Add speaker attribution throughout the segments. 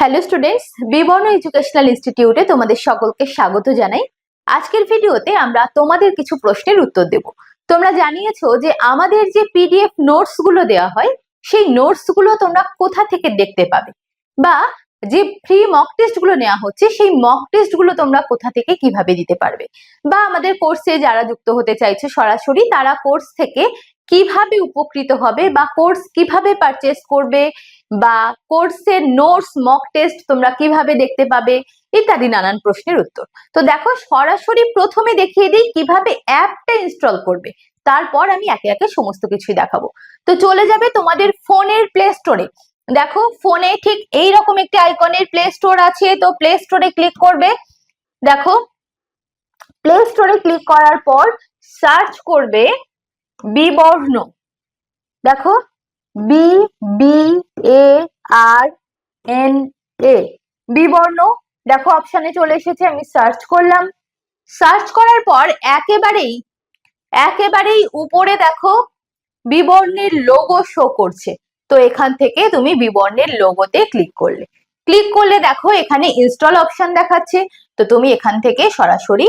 Speaker 1: Hello students বিবর্ণ educational ইনস্টিটিউটে তোমাদের সকলকে স্বাগত জানাই। আজকের ভিডিওতে আমরা তোমাদের কিছু প্রশ্নের উত্তর দেব। তোমরা জানিয়েছো যে আমাদের যে পিডিএফ নোটসগুলো দেওয়া হয়, সেই নোটসগুলো তোমরা কোথা থেকে দেখতে পাবে? বা যে ফ্রি মক টেস্টগুলো নেওয়া হচ্ছে, সেই মক টেস্টগুলো তোমরা কোথা থেকে কীভাবে দিতে পারবে? বা আমাদের কোর্সে যারা যুক্ত হতে চাইছে সরাসরি, তারা কোর্স থেকে কীভাবে উপকৃত হবে বা কোর্স কীভাবে পারচেস করবে? বা কোর্সের নোটস মক টেস্ট তোমরা কীভাবে দেখতে পাবে, ইত্যাদি নানান প্রশ্নের উত্তর। তো দেখো, সরাসরি প্রথমে দেখিয়ে দিই কীভাবে অ্যাপটা ইনস্টল করবে। তারপর আমি একে একে সমস্ত কিছুই দেখাবো। তো চলে যাবে তোমাদের ফোনের প্লে স্টোরে দেখো, ফোনে ঠিক এই রকম একটি আইকনের প্লে স্টোর আছে, তো প্লে স্টোরে ক্লিক করবে। দেখো প্লে স্টোরে ক্লিক করার পর সার্চ করবে বিবর্ণ। দেখো B B A R N A বিবর্ণ, দেখো অপশানে চলে এসেছে, আমি সার্চ করলাম। সার্চ করার পর একেবারেই একেবারেই উপরে দেখো, বিবর্ণের লোগো শো করছে। তো এখান থেকে তুমি বিবর্ণের লোগোতে ক্লিক করলে। ক্লিক করলে দেখো, এখানে ইনস্টল অপশন দেখাচ্ছে। তো তুমি এখান থেকে সরাসরি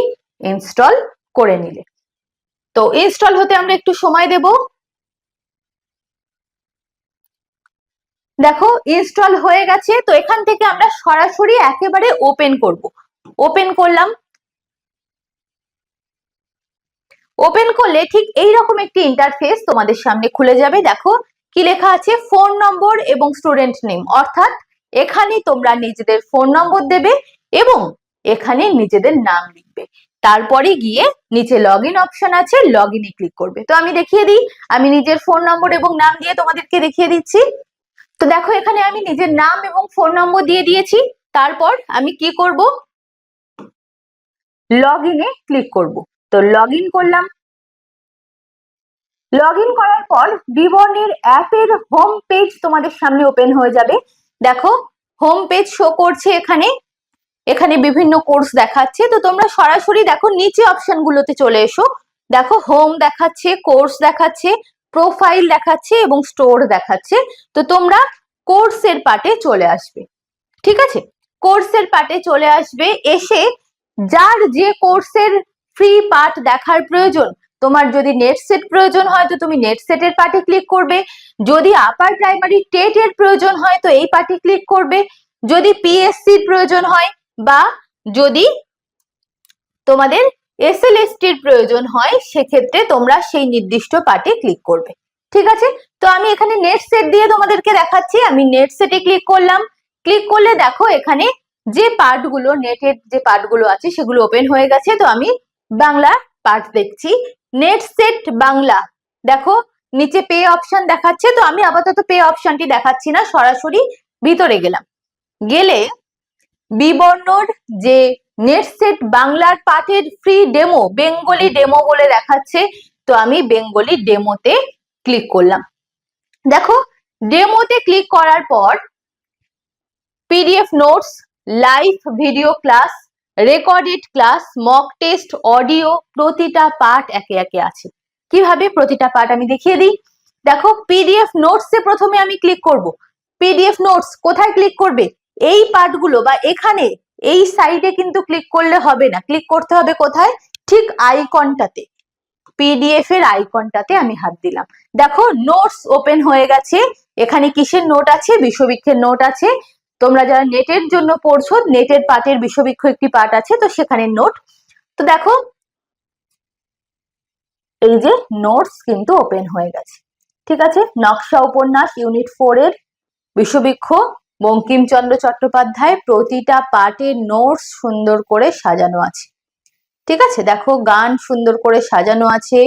Speaker 1: ইনস্টল করে নিলে। তো ইনস্টল হতে আমরা একটু সময় দেব। দেখো ইনস্টল হয়ে গেছে, তো এখান থেকে আমরা সরাসরি একেবারে ওপেন করব। ওপেন করলাম। ওপেন করলে ঠিক এই রকম একটি ইন্টারফেস তোমাদের সামনে খুলে যাবে। দেখো, কি লেখা আছে? ফোন নম্বর এবং স্টুডেন্ট নেম অর্থাৎ, এখানে তোমরা নিজেদের ফোন নম্বর দেবে এবং এখানে নিজেদের নাম লিখবে। তারপরে গিয়ে নিচে লগ ইন অপশন আছে লগ ইনে ক্লিক করবে। তো আমি দেখিয়ে দিই, আমি নিজের ফোন নম্বর এবং নাম দিয়ে তোমাদেরকে দেখিয়ে দিচ্ছি। তো দেখো, এখানে আমি নিজের নাম এবং ফোন নম্বর দিয়ে দিয়েছি। তারপর আমি কি করব? লগ ইনে ক্লিক করব। তো লগ করলাম। লগ করার পর বিবর্ণের অ্যাপের হোম পেজ তোমাদের সামনে ওপেন হয়ে যাবে। দেখো হোম পেজ শো করছে এখানে। এখানে বিভিন্ন কোর্স দেখাচ্ছে। তো তোমরা সরাসরি দেখো, নিচে অপশন গুলোতে চলে এসো। দেখো হোম দেখাচ্ছে কোর্স দেখাচ্ছে। প্রোফাইল দেখাচ্ছে এবং স্টোর দেখাচ্ছে। তো তোমরা কোর্সের পার্টে চলে আসবে। ঠিক আছে? কোর্সের পার্টে চলে আসবে। এসে যার যে কোর্সের ফ্রি পার্ট দেখার প্রয়োজন, তোমার যদি নেট সেট প্রয়োজন হয় তো তুমি নেট সেটের পার্টে ক্লিক করবে। যদি আপার প্রাইমারি টেট এর প্রয়োজন হয় তো এই পার্টে ক্লিক করবে। যদি পিএসসির প্রয়োজন হয় বা যদি তোমাদের এসএলএসটির প্রয়োজন হয়, সেক্ষেত্রে তোমরা সেই নির্দিষ্ট পার্টে ক্লিক করবে। ঠিক আছে? তো আমি এখানে নেট সেট দিয়ে তোমাদেরকে দেখাচ্ছি। আমি নেট সেটে ক্লিক করলাম। ক্লিক করলে দেখো এখানে যে পার্টগুলো নেটের যে পার্টগুলো আছে, সেগুলো ওপেন হয়ে গেছে। তো আমি বাংলা পার্ট দেখছি। Net set Bangla. দেখো, নিচে পে অপশন দেখাচ্ছে। তো আমি আপাতত পে অপশনটি দেখাচ্ছি না, সরাসরি ভিতরে গেলাম। গেলে বিবর্ণর যে নেট সেট বাংলার পাঠের ফ্রি ডেমো বেঙ্গলি ডেমো বলে দেখাচ্ছে। তো আমি বেঙ্গলি ডেমোতে ক্লিক করলাম। দেখো ডেমোতে ক্লিক করার পর PDF notes live video class recorded class mock test audio প্রতিটা পার্ট একে একে আছে। কীভাবে প্রতিটা পার্ট আমি দেখিয়ে দিই? দেখো পিডিএফ নোটসে প্রথমে আমি ক্লিক করব। পিডিএফ নোটস কোথায় ক্লিক করবে? এই পার্টগুলো বা এখানে এই সাইডে কিন্তু ক্লিক করলে হবে না। ক্লিক করতে হবে কোথায়? ঠিক আইকনটাতে পিডিএফ এর আইকনটাতে আমি হাত দিলাম। দেখো নোটস ওপেন হয়ে গেছে। এখানে কিসের নোট আছে? বিশ্ববৃক্ষের নোট আছে। তোমরা যারা নেটের জন্য পড়ছো নেটের পার্টের বিশ্ববৃক্ষ একটি পার্ট আছে, তো সেখানে নোট তো দেখো, এই যে নোটস কিন্তু ওপেন হয়ে গেছে। ঠিক আছে? নকশা উপন্যাস ইউনিট ফোর এর বিশ্ববৃক্ষ বঙ্কিমচন্দ্র চট্টোপাধ্যায় প্রতিটা পার্টের নোটস সুন্দর করে সাজানো আছে। ঠিক আছে? দেখো, গান সুন্দর করে সাজানো আছে,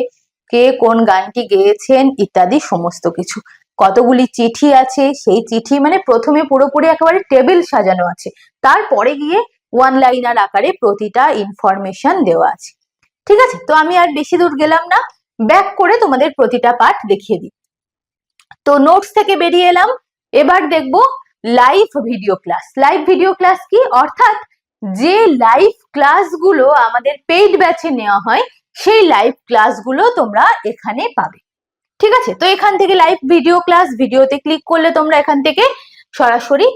Speaker 1: কে কোন গানটি গেয়েছেন ইত্যাদি সমস্ত কিছু। কতগুলি চিঠি আছে, সেই চিঠি মানে প্রথমে পুরোপুরি একেবারে টেবিল সাজানো আছে। তারপরে গিয়ে ওয়ান লাইনার আকারে প্রতিটা ইনফরমেশন দেওয়া আছে। ঠিক আছে? তো আমি আর বেশি দূর গেলাম না। ব্যাক করে তোমাদের প্রতিটা পার্ট দেখিয়ে দিই। তো নোটস থেকে বেরিয়ে এলাম। এবার দেখব live video class live video class কি? অর্থাৎ যে লাইভ ক্লাসগুলো আমাদের পেইড ব্যাচে নেওয়া হয়, সেই লাইভ ক্লাসগুলো তোমরা এখানে পাবে। ঠিক আছে? তো এখান থেকে লাইভ ভিডিও ক্লাস ভিডিওতে ক্লিক করলে তোমরা এখান থেকে সরাসরি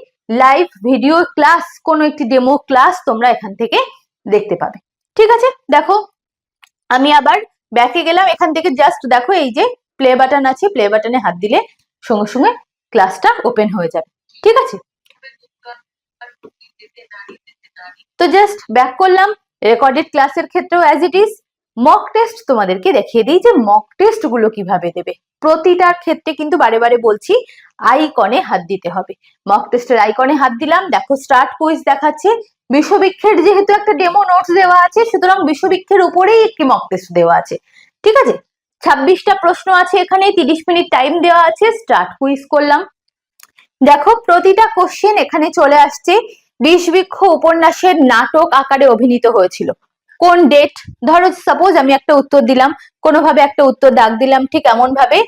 Speaker 1: লাইভ ভিডিও ক্লাস কোনো একটি ডেমো ক্লাস তোমরা এখান থেকে দেখতে পাবে। ঠিক আছে? দেখো, আমি আবার ব্যাকে গেলাম। এখান থেকে জাস্ট দেখো, এই যে প্লে বাটন আছে প্লে বাটনে হাত দিলে সঙ্গে সঙ্গে ক্লাসটা ওপেন হয়ে যাবে। ঠিক আছে? তো জাস্ট ব্যাক করলাম। রেকর্ডেড ক্লাসের ক্ষেত্রেও as it is mock test তোমাদেরকে দেখিয়ে দিই যে মক টেস্টগুলো কীভাবে দেবে। প্রতিটার ক্ষেত্রে কিন্তু বারে বারে বলছি আইকনে হাত দিতে হবে। মক টেস্টের আইকনে হাত দিলাম। দেখো স্টার্ট কুইজ দেখাচ্ছে। বিশ্ববৃক্ষের যেহেতু একটা ডেমো নোটস দেওয়া আছে, সুতরাং বিশ্ববৃক্ষের উপরেই একটি মক টেস্ট দেওয়া আছে। ঠিক আছে? ছাব্বিশটা প্রশ্ন আছে এখানে, তিরিশ মিনিট টাইম দেওয়া আছে। স্টার্ট কুইজ করলাম। দেখো, প্রতিটা কোশ্চেন এখানে চলে আসছে। বিষবৃক্ষ উপন্যাসের নাটক আকারে অভিনীত হয়েছিল। কোন ডেট ধরো সাপোজ আমি একটা উত্তর দিলাম, কোনোভাবে একটা উত্তর দাগ দিলাম, ঠিক এমন ভাবে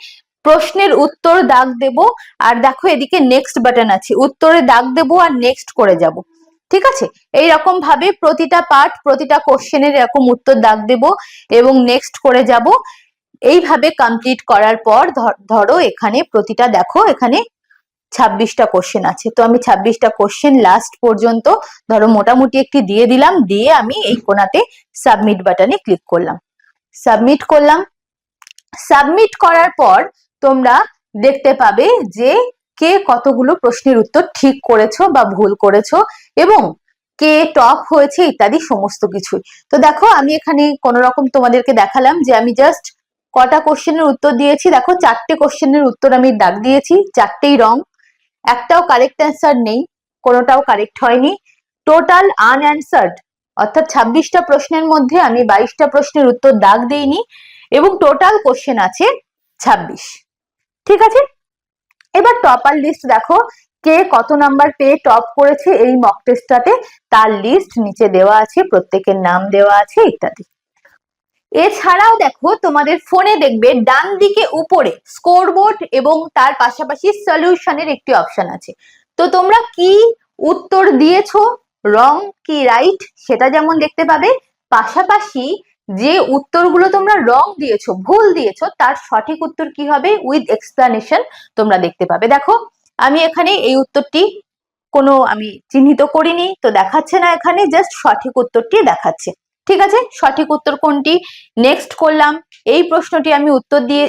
Speaker 1: প্রশ্নের উত্তর দাগ দেব, আর দেখো, এদিকে নেক্সট বাটন আছে। উত্তরে দাগ দেব আর নেক্সট করে যাব। ঠিক আছে? এই রকম ভাবে প্রতিটা পার্ট প্রতিটা কোশ্চেনের এরকম উত্তর দাগ দেব এবং নেক্সট করে যাব। এইভাবে কমপ্লিট করার পর ধরো, এখানে প্রতিটা, দেখো, এখানে ছাব্বিশটা কোশ্চেন আছে। তো আমি ছাব্বিশটা কোশ্চেন লাস্ট পর্যন্ত ধরো মোটামুটি একটি দিয়ে দিলাম, দিয়ে আমি এই কোনাতে সাবমিট বাটনে ক্লিক করলাম। সাবমিট করলাম। সাবমিট করার পর তোমরা দেখতে পাবে যে কে কতগুলো প্রশ্নের উত্তর ঠিক করেছ বা ভুল করেছ এবং কে টপ হয়েছে ইত্যাদি সমস্ত কিছুই। তো দেখো আমি এখানে কোন রকম তোমাদেরকে দেখালাম যে আমি জাস্ট কটা কোশ্চেনের উত্তর দিয়েছি। দেখো চারটে কোশ্চেনের উত্তর আমি দাগ দিয়েছি, চারটেই রং একটাও কারেক্ট অ্যান্সার নেই, কোনোটাও কারেক্ট হয়নি। টোটাল আনঅ্যান্সার্ড অর্থাৎ ছাব্বিশটা প্রশ্নের মধ্যে আমি বাইশটা প্রশ্নের উত্তর দাগ দিইনি এবং টোটাল কোশ্চেন আছে ছাব্বিশ। ঠিক আছে? এবার টপার লিস্ট দেখো, কে কত নাম্বার পেয়ে টপ করেছে এই মক টেস্টটাতে তার লিস্ট নিচে দেওয়া আছে, প্রত্যেকের নাম দেওয়া আছে, ইত্যাদি। এছাড়াও দেখো, তোমাদের ফোনে দেখবে ডান দিকে উপরে স্কোরবোর্ড এবং তার পাশাপাশি সলিউশনের একটি অপশন আছে। তো তোমরা কি উত্তর দিয়েছ রং কি রাইট সেটা যেমন দেখতে পাবে, পাশাপাশি যে উত্তরগুলো তোমরা রং দিয়েছ, ভুল দিয়েছ, তার সঠিক উত্তর কি হবে উইথ এক্সপ্লানেশন তোমরা দেখতে পাবে। দেখো, আমি এখানে এই উত্তরটি কোনো আমি চিহ্নিত করিনি, তো দেখাচ্ছে না এখানে জাস্ট সঠিক উত্তরটি দেখাচ্ছে। ঠিক আছে? সঠিক উত্তর কোনটি? নেক্সট করলাম। এই প্রশ্নটি আমি উত্তর দিয়ে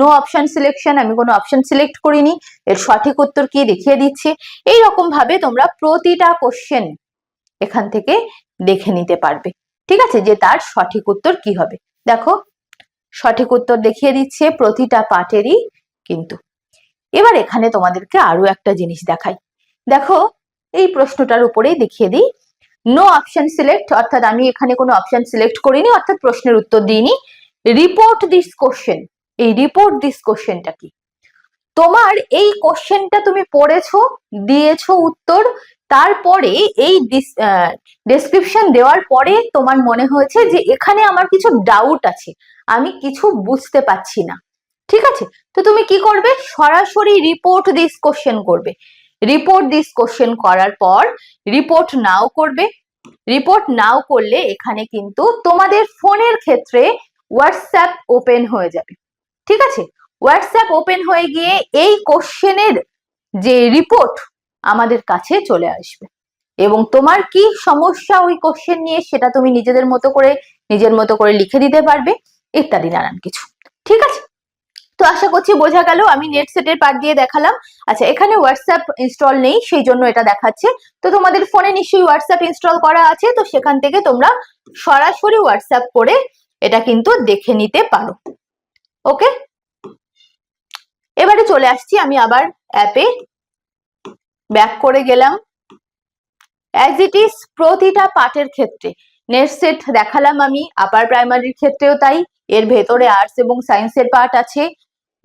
Speaker 1: নো অপশন সিলেকশন আমি কোনো অপশন সিলেক্ট করিনি। এর সঠিক উত্তর কি দেখিয়ে দিচ্ছে? এই রকম ভাবে তোমরা প্রতিটা কোশ্চেন এখান থেকে দেখে নিতে পারবে। ঠিক আছে? যে তার সঠিক উত্তর কি হবে। দেখো, সঠিক উত্তর দেখিয়ে দিচ্ছে প্রতিটা পাঠেরই কিন্তু। এবার এখানে তোমাদেরকে আরও একটা জিনিস দেখাই। দেখো, এই প্রশ্নটার উপরেই দেখিয়ে দিই। নো অপশন সিলেক্ট অর্থাৎ আমি এখানে কোনো অপশন সিলেক্ট করিনি, অর্থাৎ প্রশ্নের উত্তর দিইনি। রিপোর্ট দিস কোশ্চেন এই রিপোর্ট দিস কোশ্চেনটা কি? তোমার এই কোশ্চেনটা তুমি পড়েছো, দিয়েছ উত্তর, তারপরে এই ডেসক্রিপশন দেওয়ার পরে তোমার মনে হয়েছে যে এখানে আমার কিছু ডাউট আছে, আমি কিছু বুঝতে পারছি না। ঠিক আছে? তো তুমি কি করবে? সরাসরি রিপোর্ট দিস কোশ্চেন করবে। রিপোর্ট দিস কোশ্চেন করার পর রিপোর্ট নাও করবে। রিপোর্ট নাও করলে এখানে কিন্তু তোমাদের ফোনের ক্ষেত্রে হোয়াটসঅ্যাপ ওপেন হয়ে যাবে। ঠিক আছে? হোয়াটসঅ্যাপ ওপেন হয়ে গিয়ে এই কোশ্চেনের যে রিপোর্ট আমাদের কাছে চলে আসবে। এবং তোমার কি সমস্যা ওই কোশ্চেন নিয়ে সেটা তুমি নিজেদের মতো করে, নিজের মতো করে লিখে দিতে পারবে, ইত্যাদি নানান কিছু। ঠিক আছে? তো আশা করছি বোঝা গেল, আমি নেট সেটের পার্ট দিয়ে দেখালাম। আচ্ছা এখানে হোয়াটসঅ্যাপ ইনস্টল নেই, সেই জন্য এটা দেখাচ্ছে। তো তোমাদের ফোনে নিশ্চয়ই হোয়াটসঅ্যাপ ইনস্টল করা আছে, তো সেখান থেকে তোমরা সরাসরি হোয়াটসঅ্যাপ করে এটা কিন্তু দেখে নিতে পারো। ওকে এবারে চলে আসছি, আমি আবার অ্যাপে ব্যাক করে গেলাম। অ্যাজ ইট ইজ প্রতিটা পার্টের ক্ষেত্রে নেট সেট দেখালাম আমি আপার প্রাইমারির ক্ষেত্রেও তাই, এর ভেতরে আর্টস এবং সায়েন্সের পার্ট আছে।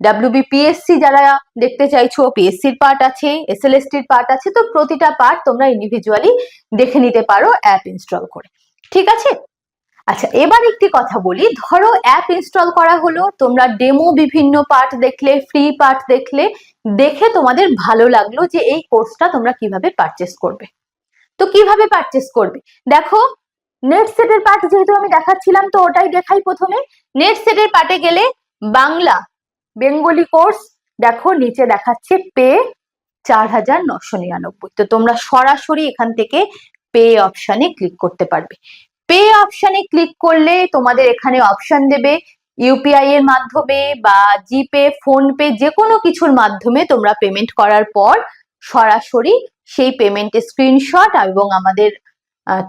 Speaker 1: ডাব্লিউবিপিএসসি যারা দেখতে চাইছো পিএসসির পার্ট আছে এসএলএসটির পার্ট আছে, তো প্রতিটা পার্ট তোমরা ইন্ডিভিজুয়ালি দেখে নিতে পারো অ্যাপ ইনস্টল করে। ঠিক আছে? আচ্ছা এবার একটি কথা বলি। ধরো অ্যাপ ইনস্টল করা হলো, তোমরা ডেমো বিভিন্ন পার্ট দেখলে ফ্রি পার্ট দেখলে, দেখে তোমাদের ভালো লাগল যে এই কোর্সটা তোমরা কীভাবে পারচেস করবে। তো কীভাবে পারচেস করবে? দেখো নেট সেটের পার্ট যেহেতু আমি দেখাচ্ছিলাম, তো ওটাই দেখাই প্রথমে। নেট সেটের পার্টে গেলে বাংলা বেঙ্গলি কোর্স, দেখো নিচে দেখাচ্ছে পে চার হাজার নশো নিরানব্বই। তো তোমরা সরাসরি এখান থেকে পে অপশানে ক্লিক করতে পারবে। পে অপশানে ক্লিক করলে তোমাদের এখানে অপশন দেবে ইউপিআই এর মাধ্যমে বা জিপে ফোন পে যে কোনো কিছুর মাধ্যমে তোমরা পেমেন্ট করার পর সরাসরি সেই পেমেন্টের স্ক্রিনশট এবং আমাদের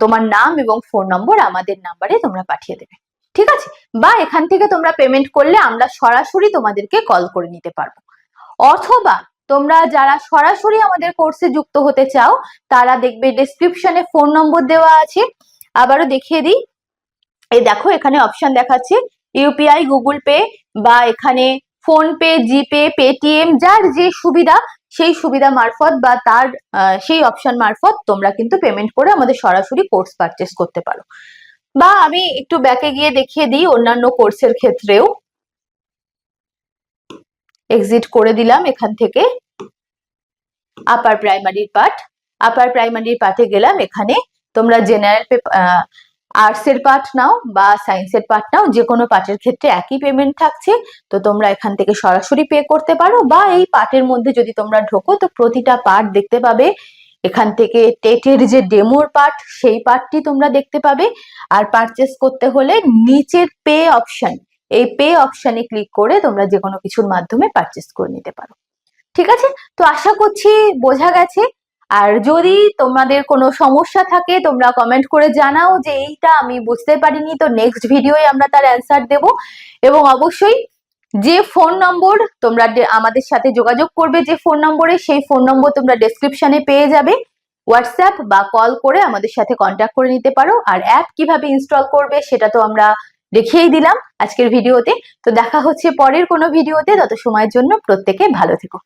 Speaker 1: তোমার নাম এবং ফোন নম্বর আমাদের নাম্বারে তোমরা পাঠিয়ে দেবে। ঠিক আছে? বা এখান থেকে তোমরা পেমেন্ট করলে আমরা সরাসরি তোমাদেরকে কল করে নিতে পারব। অথবা তোমরা যারা সরাসরি আমাদের কোর্সে যুক্ত হতে চাও, তারা দেখবে ডেসক্রিপশনে ফোন নম্বর দেওয়া আছে। আবারও দেখিয়ে দিই। এই দেখো, এখানে অপশন দেখাচ্ছে ইউপিআই গুগল পে বা এখানে ফোন পে জিপে পেটিএম যার যে সুবিধা, সেই সুবিধা মারফত বা তার সেই অপশন মারফত তোমরা কিন্তু পেমেন্ট করে আমাদের সরাসরি কোর্স পারচেস করতে পারো। বা আমি একটু ব্যাকে গিয়ে দেখিয়ে দিই অন্যান্য কোর্সের ক্ষেত্রেও। এক্সিট করে দিলাম এখান থেকে। আপার প্রাইমারির পার্ট আপার প্রাইমারির পার্টে গেলাম এখানে। তোমরা জেনারেল আর্টস এর পার্ট নাও বা সায়েন্সের পার্ট নাও যে কোনো পার্টের ক্ষেত্রে একই পেমেন্ট থাকছে। তো তোমরা এখান থেকে সরাসরি পে করতে পারো বা এই পার্টের মধ্যে যদি তোমরা ঢোকো, তো প্রতিটা পার্ট দেখতে পাবে। এখান থেকে টেটের যে ডেমোর পার্ট, সেই পার্টটি তোমরা দেখতে পাবে। আর পারচেস করতে হলে নিচের পে অপশন এই পে অপশনে ক্লিক করে তোমরা যে কোনো কিছুর মাধ্যমে পারচেস করে নিতে পারো। ঠিক আছে? তো আশা করছি বোঝা গেছে। আর যদি তোমাদের কোনো সমস্যা থাকে, তোমরা কমেন্ট করে জানাও যে এইটা আমি বুঝতে পারিনি, তো নেক্সট ভিডিওয়ে আমরা তার অ্যান্সার দেব। এবং অবশ্যই যে ফোন নম্বর তোমরা আমাদের সাথে যোগাযোগ করবে যে ফোন নম্বরে সেই ফোন নম্বর তোমরা ডেসক্রিপশনে পেয়ে যাবে। হোয়াটসঅ্যাপ বা কল করে আমাদের সাথে কন্ট্যাক্ট করে নিতে পারো। আর অ্যাপ কীভাবে ইনস্টল করবে সেটা তো আমরা দেখিয়েই দিলাম আজকের ভিডিওতে। তো দেখা হচ্ছে পরের কোনো ভিডিওতে। তত সময়ের জন্য প্রত্যেকে ভালো থেকো।